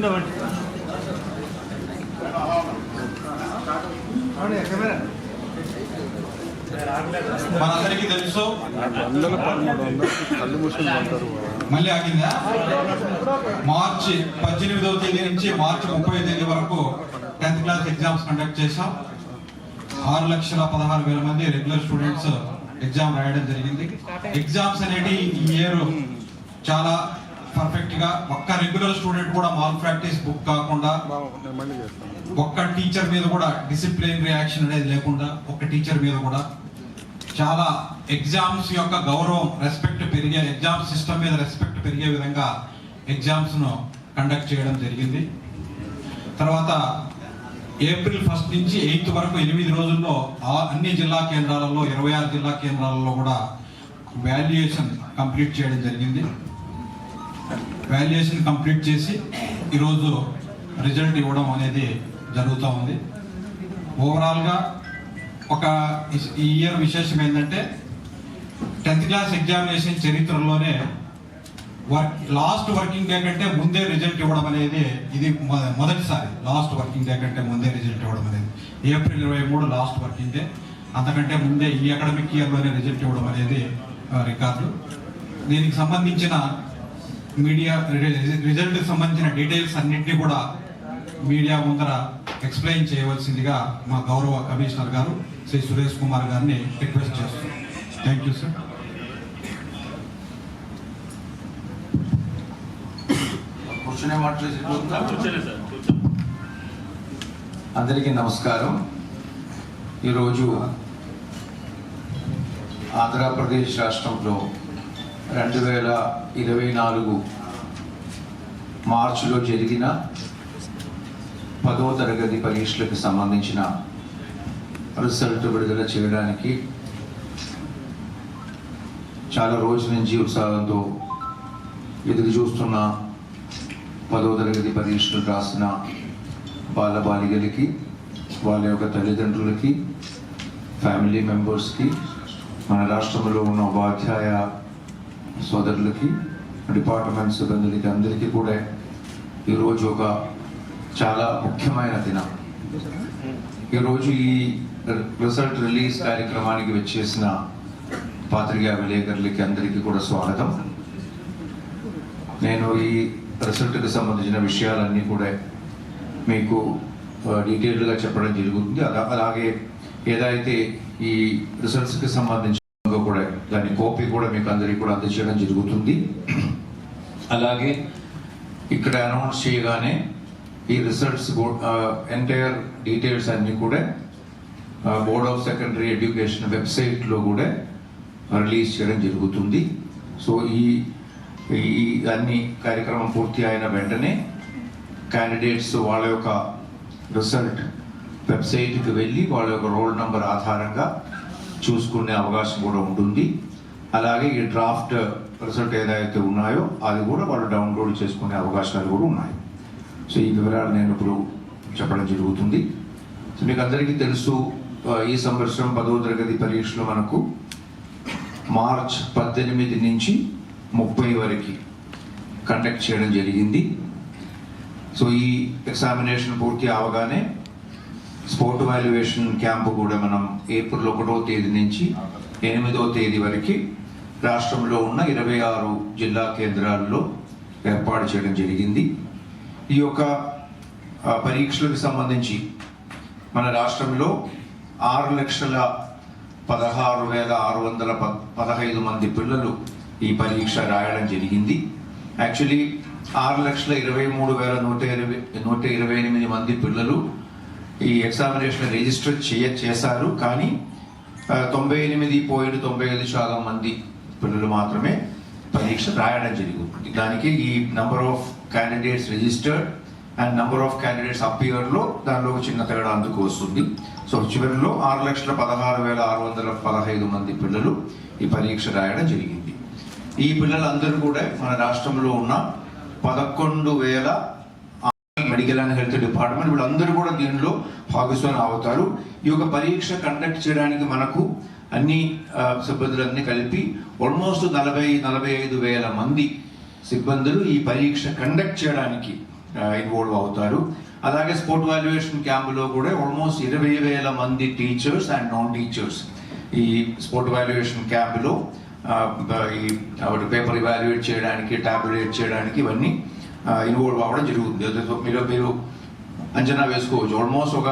ఉండవండి మనందరికీ తెలుసు. వందల పదమూడు వందలకి కళ్ళు మూసుకుని ఉంటారు మళ్ళీ ఆగిందా? మార్చి పద్దెనిమిదవ తేదీ నుంచి మార్చి ముప్పై తేదీ వరకు టెన్త్ క్లాస్ ఎగ్జామ్స్ కండక్ట్ చేశాం. ఆరు లక్షల పదహారు వేల మంది రెగ్యులర్ స్టూడెంట్స్ ఎగ్జామ్ రాయడం జరిగింది. ఎగ్జామ్స్ అనేటి ఈ ఇయర్ చాలా పర్ఫెక్ట్గా ఒక్క రెగ్యులర్ స్టూడెంట్ కూడా మాల్ ప్రాక్టీస్ బుక్ కాకుండా ఒక్క టీచర్ మీద కూడా డిసిప్లిన్ రియాక్షన్ అనేది లేకుండా ఒక్క టీచర్ మీద కూడా చాలా ఎగ్జామ్స్ యొక్క గౌరవం రెస్పెక్ట్ పెరిగే ఎగ్జామ్ సిస్టమ్ మీద రెస్పెక్ట్ పెరిగే విధంగా ఎగ్జామ్స్ను కండక్ట్ చేయడం జరిగింది. తర్వాత ఏప్రిల్ ఫస్ట్ నుంచి ఎయిత్ వరకు ఎనిమిది రోజుల్లో అన్ని జిల్లా కేంద్రాలలో ఇరవై ఆరు జిల్లా కేంద్రాలలో కూడా వాల్యుయేషన్ కంప్లీట్ చేయడం జరిగింది. వాల్యుయేషన్ కంప్లీట్ చేసి ఈరోజు రిజల్ట్ ఇవ్వడం అనేది జరుగుతూ ఉంది. ఓవరాల్గా ఒక ఈ ఇయర్ విశేషం ఏంటంటే టెన్త్ క్లాస్ ఎగ్జామినేషన్ చరిత్రలోనే వర్క్ లాస్ట్ వర్కింగ్ డే కంటే ముందే రిజల్ట్ ఇవ్వడం అనేది ఇది మొదటిసారి లాస్ట్ వర్కింగ్ డే కంటే ముందే రిజల్ట్ ఇవ్వడం అనేది. ఏప్రిల్ ఇరవై మూడు లాస్ట్ వర్కింగ్ డే అంతకంటే ముందే ఈ అకాడమిక్ ఇయర్లోనే రిజల్ట్ ఇవ్వడం అనేది రికార్డు దీనికి సంబంధించిన మీడియా రిజల్ట్ సంబంధించిన డీటెయిల్స్ అన్నింటినీ కూడా మీడియా ముందర ఎక్స్ప్లెయిన్ చేయవలసిందిగా మా గౌరవ కమిషనర్ గారు శ్రీ సురేష్ కుమార్ గారిని రిక్వెస్ట్ చేస్తున్నాం. Thank you sir. అందరికీ నమస్కారం. ఈరోజు ఆంధ్రప్రదేశ్ రాష్ట్రంలో రెండు వేల ఇరవై నాలుగు మార్చిలో జరిగిన పదవ తరగతి పరీక్షలకు సంబంధించిన రిజల్ట్ విడుదల చేయడానికి చాలా రోజుల నుంచి ఉత్సాహంతో ఎదురు చూస్తున్న పదవ తరగతి పరీక్షలు రాసిన బాలబాలికలకి వాళ్ళ యొక్క తల్లిదండ్రులకి ఫ్యామిలీ మెంబర్స్కి మన రాష్ట్రంలో ఉన్న ఉపాధ్యాయ సోదరులకి డిపార్ట్మెంట్ సిబ్బందులకి అందరికీ కూడా ఈరోజు ఒక చాలా ముఖ్యమైన దినం. ఈరోజు ఈ రిజల్ట్ రిలీజ్ కార్యక్రమానికి వచ్చేసిన పాత్రికా విలేకరులకి అందరికీ కూడా స్వాగతం. నేను ఈ రిజల్ట్కి సంబంధించిన విషయాలన్నీ కూడా మీకు డీటెయిల్గా చెప్పడం జరుగుతుంది. అలాగే ఏదైతే ఈ రిజల్ట్స్కి సంబంధించిన కూడా దాని కాపీ కూడా మీకు అందరికీ కూడా అందజేయడం జరుగుతుంది. అలాగే ఇక్కడ అనౌన్స్ చేయగానే ఈ రిజల్ట్స్ ఎంటైర్ డీటెయిల్స్ అన్నీ కూడా బోర్డ్ ఆఫ్ సెకండరీ ఎడ్యుకేషన్ వెబ్సైట్లో కూడా రిలీజ్ చేయడం జరుగుతుంది. సో ఈ ఈ అన్ని కార్యక్రమం పూర్తి అయిన వెంటనే క్యాండిడేట్స్ వాళ్ళ యొక్క రిజల్ట్ వెబ్సైట్కి వెళ్ళి వాళ్ళ యొక్క రోల్ నెంబర్ ఆధారంగా చూసుకునే అవకాశం కూడా ఉంటుంది. అలాగే ఈ డ్రాఫ్ట్ రిజల్ట్ ఏదైతే ఉన్నాయో అది కూడా వాళ్ళు డౌన్లోడ్ చేసుకునే అవకాశాలు కూడా ఉన్నాయి. సో ఈ వివరాలు నేను ఇప్పుడు చెప్పడం జరుగుతుంది. సో మీకు అందరికీ తెలుసు ఈ సంవత్సరం పదవ తరగతి పరీక్షలు మనకు మార్చ్ పద్దెనిమిది నుంచి ముప్పై వరకు కండక్ట్ చేయడం జరిగింది. సో ఈ ఎగ్జామినేషన్ పూర్తి అవగానే స్పోర్ట్ వాల్యుయేషన్ క్యాంపు కూడా మనం ఏప్రిల్ ఒకటో తేదీ నుంచి ఎనిమిదో తేదీ వరకు రాష్ట్రంలో ఉన్న ఇరవై ఆరు జిల్లా కేంద్రాల్లో ఏర్పాటు చేయడం జరిగింది. ఈ యొక్క పరీక్షలకు సంబంధించి మన రాష్ట్రంలో ఆరు లక్షల పదహారు వేల ఆరు వందల పదహైదు మంది పిల్లలు ఈ పరీక్ష రాయడం జరిగింది. యాక్చువల్లీ ఆరు లక్షల ఇరవై మూడు వేల నూట ఇరవై నూట ఇరవై ఎనిమిది మంది పిల్లలు ఈ ఎగ్జామినేషన్ రిజిస్టర్ చేయ చేశారు. కానీ తొంభై ఎనిమిది పాయింట్ తొంభై ఐదు శాతం మంది పిల్లలు మాత్రమే పరీక్ష రాయడం జరిగింది. దానికి ఈ number of candidates registered and number of candidates అపియర్లో దానిలో ఒక చిన్న తేడా అందుకు వస్తుంది. సో చివరిలో ఆరు లక్షల పదహారు వేల ఆరు వందల పదహైదు మంది పిల్లలు ఈ పరీక్ష రాయడం జరిగింది. ఈ పిల్లలందరూ కూడా మన రాష్ట్రంలో ఉన్న పదకొండు వేల మెడికల్ అండ్ హెల్త్ డిపార్ట్మెంట్ వీళ్ళందరూ కూడా దీనిలో భాగస్వామి అవుతారు. ఈ యొక్క పరీక్ష కండక్ట్ చేయడానికి మనకు అన్ని సిబ్బందులన్నీ కలిపి ఆల్మోస్ట్ నలభై నలభై ఐదు వేల మంది సిబ్బందులు ఈ పరీక్ష కండక్ట్ చేయడానికి ఇన్వాల్వ్ అవుతారు. అలాగే స్పోర్ట్ వాల్యుయేషన్ క్యాంపులో కూడా ఆల్మోస్ట్ ఇరవై వేల మంది టీచర్స్ అండ్ నాన్ టీచర్స్ ఈ స్పోర్ట్ వాల్యుయేషన్ క్యాంపులో ఈ పేపర్ ఇవాల్యుయేట్ చేయడానికి టాబ్లెట్ చేయడానికి ఇవన్నీ ఇన్వాల్వ్ అవ్వడం జరుగుతుంది. మీరు మీరు అంచనా వేసుకోవచ్చు. ఆల్మోస్ట్ ఒక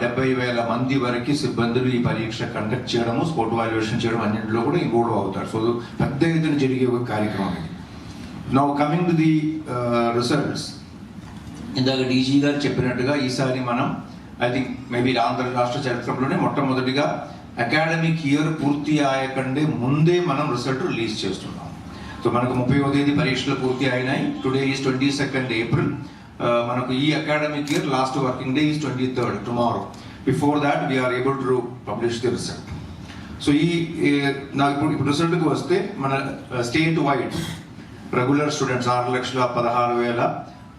డెబ్బై వేల మంది వరకు సిబ్బందులు ఈ పరీక్ష కండక్ట్ చేయడము స్పోర్ట్ వాల్యుయేషన్ చేయడం అన్నింటిలో కూడా ఇన్వాల్వ్ అవుతారు. సో పెద్ద ఎత్తున జరిగే ఒక కార్యక్రమం ఇది. Now coming to the results ఇందాక డీజీ గారు చెప్పినట్టుగా ఈసారి మనం ఐ థింక్ మేబీ ఆంధ్ర రాష్ట్ర చరిత్రలోనే మొట్టమొదటిగా అకాడమిక్ ఇయర్ పూర్తి అయ్యకంటే ముందే మనం రిజల్ట్ రిలీజ్ చేస్తున్నాం. సో మనకు ముప్పై తేదీ పరీక్షలు పూర్తి అయినాయి. Today is twenty second April Uh, మనకు ఈ academic year last working day is twenty third tomorrow before that we're able to publish the result so ఈ నాకు ఇప్పుడు ఇప్పుడు రిజల్ట్కి వస్తే మన స్టేట్ వైడ్ రెగ్యులర్ స్టూడెంట్స్ ఆరు లక్షల పదహారు వేల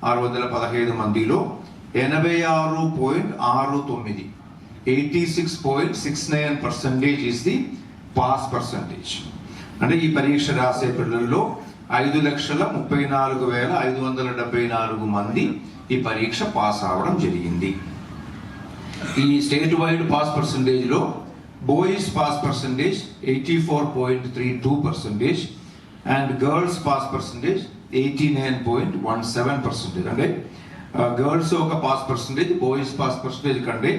ఆరు వందల పదహైదు మందిలో ఎనభై ఆరు పాయింట్ ఆరు తొమ్మిది eighty six point six nine percentage is the pass percentage అంటే ఈ పరీక్ష రాసే పిల్లల్లో ఐదు లక్షల ముప్పై నాలుగు వేల ఐదు వందల డెబ్బై నాలుగు మంది ఈ పరీక్ష పాస్ అవడం జరిగింది. ఈ state wide pass పర్సంటేజ్లో boys pass percentage eighty four point three two percentage and girls pass percentage eighty nine point one seven percentage అంటే గర్ల్స్ ఒక pass percentage boys pass percentage కంటే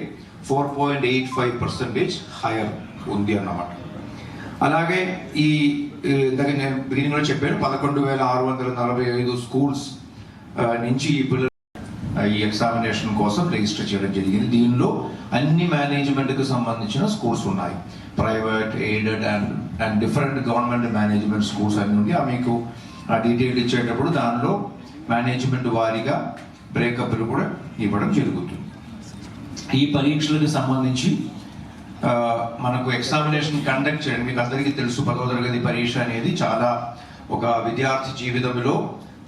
four point eight five percentage higher ఉంది అన్నమాట. అలాగే ఈ ఇందాక నేను బిగినింగ్లో చెప్పాను పదకొండు వేల ఆరు వందల నలభై ఐదు స్కూల్స్ నుంచి ఈ పిల్లలు ఈ ఎగ్జామినేషన్ కోసం రిజిస్టర్ చేయడం జరిగింది. దీనిలో అన్ని మేనేజ్మెంట్కి సంబంధించిన స్కూల్స్ ఉన్నాయి. Private aided and and different government management schools అన్ని ఉండి ఆ మీకు ఆ డీటెయిల్ ఇచ్చేటప్పుడు దానిలో మేనేజ్మెంట్ వారీగా బ్రేకప్లు కూడా ఇవ్వడం జరుగుతుంది. ఈ పరీక్షలకు సంబంధించి మనకు ఎగ్జామినేషన్ కండక్ట్ చేయండి మీకు అందరికీ తెలుసు పదవ తరగతి పరీక్ష అనేది చాలా ఒక విద్యార్థి జీవితంలో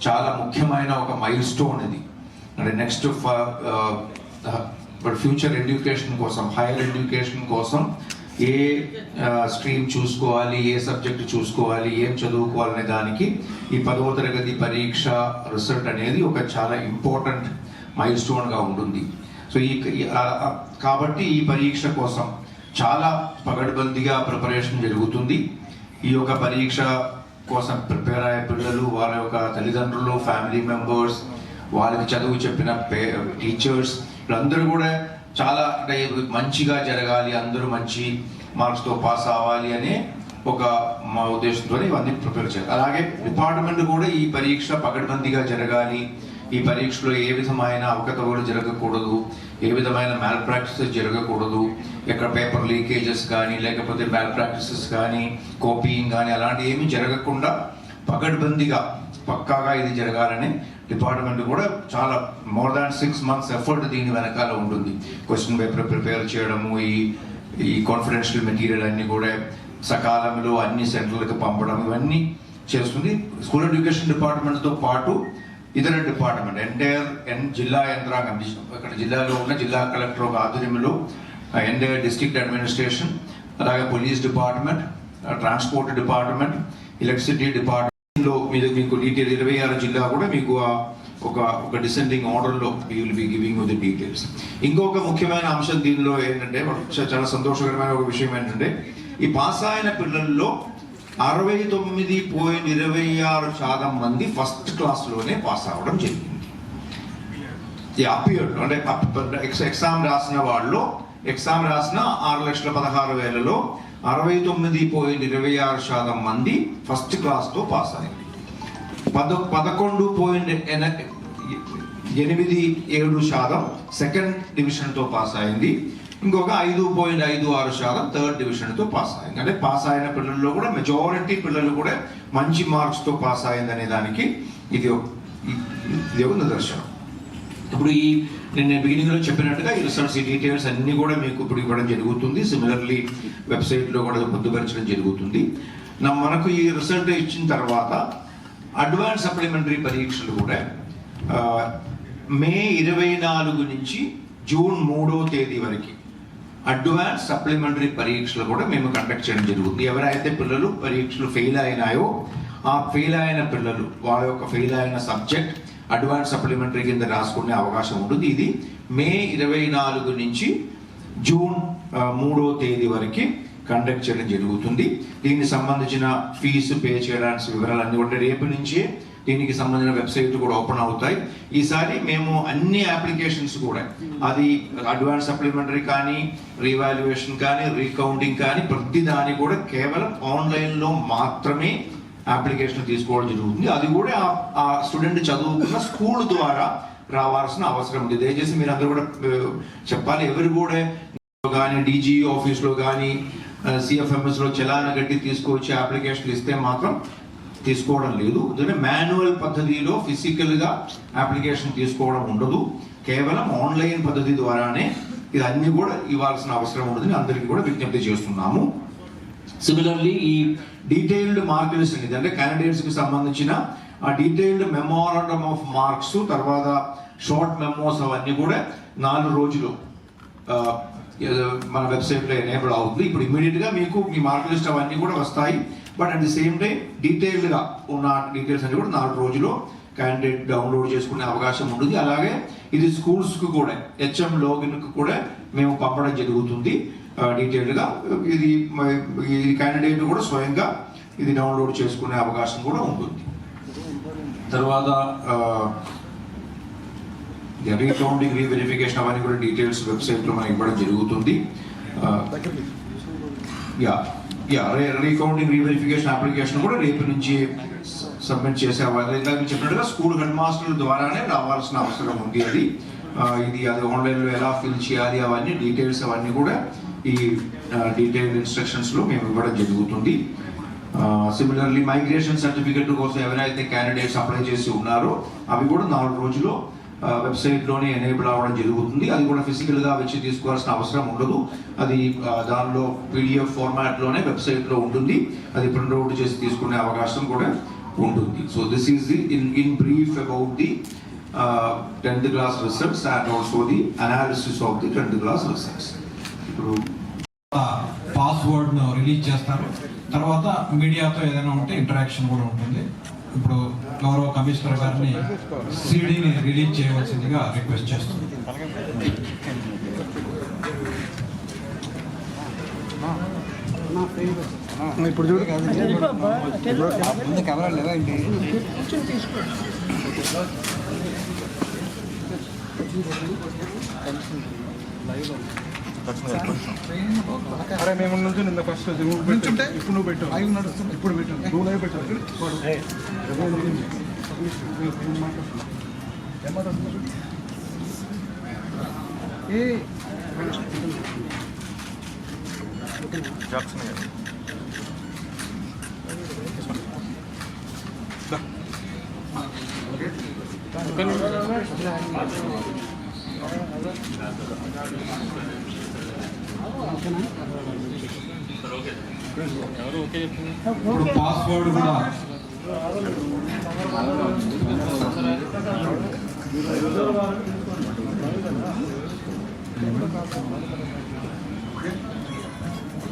చాలా ముఖ్యమైన ఒక మైల్ స్టోన్ ఇది. అంటే నెక్స్ట్ ఫ్యూచర్ ఎడ్యుకేషన్ కోసం హైయర్ ఎడ్యుకేషన్ కోసం ఏ స్ట్రీమ్ చూసుకోవాలి ఏ సబ్జెక్ట్ చూసుకోవాలి ఏం చదువుకోవాలనే దానికి ఈ పదవ తరగతి పరీక్ష రిజల్ట్ అనేది ఒక చాలా ఇంపార్టెంట్ మైల్ స్టోన్గా ఉంటుంది. సో ఈ కాబట్టి ఈ పరీక్ష కోసం చాలా పగడ్బందీగా ప్రిపరేషన్ జరుగుతుంది. ఈ యొక్క పరీక్ష కోసం ప్రిపేర్ అయ్యే పిల్లలు వాళ్ళ యొక్క తల్లిదండ్రులు ఫ్యామిలీ మెంబర్స్ వాళ్ళకి చదువు చెప్పిన టీచర్స్ వీళ్ళందరూ కూడా చాలా అంటే మంచిగా జరగాలి అందరూ మంచి మార్క్స్తో పాస్ అవ్వాలి అనే ఒక మా ఉద్దేశంతో ఇవన్నీ ప్రిపేర్ చేయాలి. అలాగే డిపార్ట్మెంట్ కూడా ఈ పరీక్ష పకడ్బందీగా జరగాలి ఈ పరీక్షలో ఏ విధమైన అవకతవలు జరగకూడదు ఏ విధమైన మ్యాల్ ప్రాక్టీసెస్ జరగకూడదు ఎక్కడ పేపర్ లీకేజెస్ కానీ లేకపోతే మ్యాల్ ప్రాక్టీసెస్ కానీ కాపీయింగ్ కానీ అలాంటివి ఏమీ జరగకుండా పకడ్బందీగా పక్కాగా ఇది జరగాలని డిపార్ట్మెంట్ కూడా చాలా more than six months effort దీని వెనకాల ఉంటుంది. క్వశ్చన్ పేపర్ ప్రిపేర్ చేయడము ఈ ఈ కాన్ఫిడెన్షియల్ మెటీరియల్ అన్ని కూడా సకాలంలో అన్ని సెంటర్లకు పంపడం ఇవన్నీ చేస్తుంది. స్కూల్ ఎడ్యుకేషన్ డిపార్ట్మెంట్తో పాటు ఇతర డిపార్ట్మెంట్ ఎంటైర్ ఎన్ జిల్లా యంత్రాంగం ఇక్కడ జిల్లాలో ఉన్న జిల్లా కలెక్టర్ ఒక ఆధ్వర్యంలో ఎంటైర్ డిస్ట్రిక్ట్ అడ్మినిస్ట్రేషన్ అలాగే police department transport department electricity డిపార్ట్మెంట్లో మీరు మీకు డీటెయిల్ ఇరవై ఆరు జిల్లా కూడా మీకు ఒక ఒక డిసెండింగ్ ఆర్డర్లో you will be giving the details ఇంకొక ముఖ్యమైన అంశం దీనిలో ఏంటంటే చాలా సంతోషకరమైన ఒక విషయం ఏంటంటే ఈ పాస్ అయిన పిల్లల్లో అరవై తొమ్మిది పాయింట్ ఇరవై ఆరు శాతం మంది ఫస్ట్ క్లాస్లోనే పాస్ అవ్వడం జరిగింది. ఈ అపియర్డ్ అంటే ఎగ్జామ్ రాసిన వాళ్ళు ఎగ్జామ్ రాసిన ఆరు లక్షల పదహారు వేలలో అరవై తొమ్మిది పాయింట్ ఇరవై ఆరు శాతం మంది ఫస్ట్ క్లాస్తో పాస్ అయింది పద పదకొండు పాయింట్ ఎన- ఎనిమిది ఏడు శాతం సెకండ్ డివిజన్తో పాస్ అయింది. ఇంకొక ఐదు పాయింట్ ఐదు ఆరు శాతం థర్డ్ డివిజన్తో పాస్ అయింది. అంటే పాస్ అయిన పిల్లల్లో కూడా మెజారిటీ పిల్లలు కూడా మంచి మార్క్స్తో పాస్ అయింది అనే దానికి ఇది ఒక- ఇది ఒక నిదర్శనం. ఇప్పుడు ఈ నేను బిగినింగ్లో చెప్పినట్టుగా ఈ రిసల్ట్స్ ఈ డీటెయిల్స్ అన్నీ కూడా మీకు ఇప్పుడు ఇవ్వడం జరుగుతుంది. సిమిలర్లీ వెబ్సైట్లో కూడా పొందుపరచడం జరుగుతుంది. నా మనకు ఈ రిజల్ట్ ఇచ్చిన తర్వాత అడ్వాన్స్ సప్లిమెంటరీ పరీక్షలు కూడా మే ఇరవై నాలుగు నుంచి జూన్ మూడో తేదీ వరకు అడ్వాన్స్ సప్లిమెంటరీ పరీక్షలు కూడా మేము కండక్ట్ చేయడం జరుగుతుంది. ఎవరైతే పిల్లలు పరీక్షలు ఫెయిల్ అయినాయో ఆ ఫెయిల్ అయిన పిల్లలు వాళ్ళ యొక్క ఫెయిల్ అయిన సబ్జెక్ట్ అడ్వాన్స్ సప్లిమెంటరీ కింద రాసుకునే అవకాశం ఉంటుంది. ఇది మే ఇరవై నాలుగు నుంచి జూన్ మూడో తేదీ వరకు కండక్ట్ చేయడం జరుగుతుంది. దీనికి సంబంధించిన ఫీజు పే చేయడానికి వివరాలన్నీ కూడా రేపు నుంచే దీనికి సంబంధించిన వెబ్సైట్లు కూడా ఓపెన్ అవుతాయి. ఈసారి మేము అన్ని అప్లికేషన్స్ కూడా అది అడ్వాన్స్ సప్లిమెంటరీ కానీ రీవాల్యుయేషన్ కానీ రీకౌంటింగ్ కానీ ప్రతి దాన్ని కూడా కేవలం ఆన్లైన్లో మాత్రమే అప్లికేషన్ తీసుకోవడం జరుగుతుంది. అది కూడా ఆ- స్టూడెంట్ చదువుకున్న స్కూల్ ద్వారా రావాల్సిన అవసరం ఉంది. దయచేసి మీరు అందరూ కూడా చెప్పాలి. ఎవరు కూడా కానీ డీజీ ఆఫీస్లో కానీ సిఎఫ్ఎంఎస్లో చలాన గట్టి తీసుకొచ్చి అప్లికేషన్ ఇస్తే మాత్రం తీసుకోవడం లేదు. ఎందుకంటే మాన్యువల్ పద్ధతిలో ఫిజికల్గా అప్లికేషన్ తీసుకోవడం ఉండదు. కేవలం ఆన్లైన్ పద్ధతి ద్వారానే ఇది అన్ని కూడా ఇవ్వాల్సిన అవసరం ఉండదని అందరికీ కూడా విజ్ఞప్తి చేస్తున్నాము. సిమిలర్లీ ఈ డీటెయిల్డ్ మార్క్ లిస్ట్ అనేది అంటే క్యాండిడేట్స్కి సంబంధించిన ఆ డీటెయిల్డ్ మెమోరాండమ్ ఆఫ్ మార్క్స్ తర్వాత షార్ట్ మెమోస్ అవన్నీ కూడా నాలుగు రోజులు మన వెబ్సైట్లో ఎనేబుల్ అవుతుంది. ఇప్పుడు ఇమీడియట్గా మీకు మీ మార్క్ లిస్ట్ అవన్నీ కూడా వస్తాయి. But at the same time డీటెయిల్డ్గా ఉన్న డీటెయిల్స్ అన్ని కూడా నాలుగు రోజుల్లో క్యాండిడేట్ డౌన్లోడ్ చేసుకునే అవకాశం ఉంటుంది. అలాగే ఇది స్కూల్స్కు కూడా హెచ్ఎం లోగిన్కు కూడా మేము పంపడం జరుగుతుంది. డీటెయిల్డ్గా ఇది ఈ క్యాండిడేట్ కూడా స్వయంగా ఇది డౌన్లోడ్ చేసుకునే అవకాశం కూడా ఉంటుంది. తర్వాత రీకౌంటింగ్ రీవెరిఫికేషన్ అవన్నీ కూడా డీటెయిల్స్ వెబ్సైట్లో మనకి ఇవ్వడం జరుగుతుంది. Yeah yeah recounting reverification application కూడా రేపు నుంచి సబ్మిట్ చేసేవారు వాళ్ళు ఇందాక మీరు చెప్పినట్టుగా స్కూల్ హెడ్ మాస్టర్ల ద్వారానే రావాల్సిన అవసరం ఉంది అది. ఇది అది ఆన్లైన్లో ఎలా ఫిల్ చేయాలి అవన్నీ డీటెయిల్స్ అవన్నీ కూడా ఈ డీటెయిల్డ్ ఇన్స్ట్రక్షన్స్లో మేము ఇవ్వడం జరుగుతుంది. సిమిలర్లీ మైగ్రేషన్ సర్టిఫికెట్ కోసం ఎవరైతే క్యాండిడేట్స్ అప్లై చేసి ఉన్నారో అవి కూడా నాలుగు రోజుల్లో వెబ్సైట్లోనే ఎనేబుల్ అవ్వడం జరుగుతుంది. అది కూడా ఫిజికల్గా వచ్చి తీసుకోవాల్సిన అవసరం ఉండదు. అది దానిలో పీడిఎఫ్ ఫార్మాట్లోనే వెబ్సైట్లో ఉంటుంది. అది ప్రింట్అవుట్ చేసి తీసుకునే అవకాశం కూడా ఉంటుంది. So this is the in in brief about the tenth class results and also the analysis of the tenth class results ఇప్పుడు పాస్వర్డ్ను రిలీజ్ చేస్తారు. తర్వాత మీడియాతో ఏదైనా ఉంటే ఇంటరాక్షన్ కూడా ఉంటుంది. ఇప్పుడు గౌరవ కమిషనర్ గారిని సిడీని రిలీజ్ చేయవలసిందిగా రిక్వెస్ట్ చేస్తుంది ఇప్పుడు చూడు. కెమెరా లేదా ఏంటి అరే మేము నుంచి నిన్న ఫస్ట్ నుంచుంటే? ఇప్పుడు నువ్వు పెట్టు లైవ్ నడుస్తుంది ఇప్పుడు పెట్టు. నువ్వు లైవ్ పెట్టు ఏ? ఇప్పుడు పాస్వర్డ్ కూడా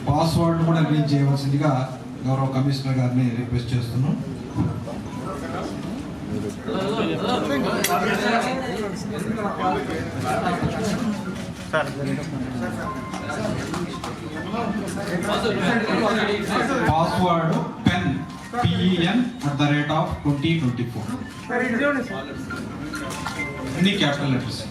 పాస్వర్డ్ కూడా రిలీజ్ చేయవలసిందిగా గౌరవ కమిషనర్ గారిని రిక్వెస్ట్ చేస్తున్నాం. Password pen P E N at the rate of twenty twenty four ఎన్ని క్యాపిటల్ లెటర్స్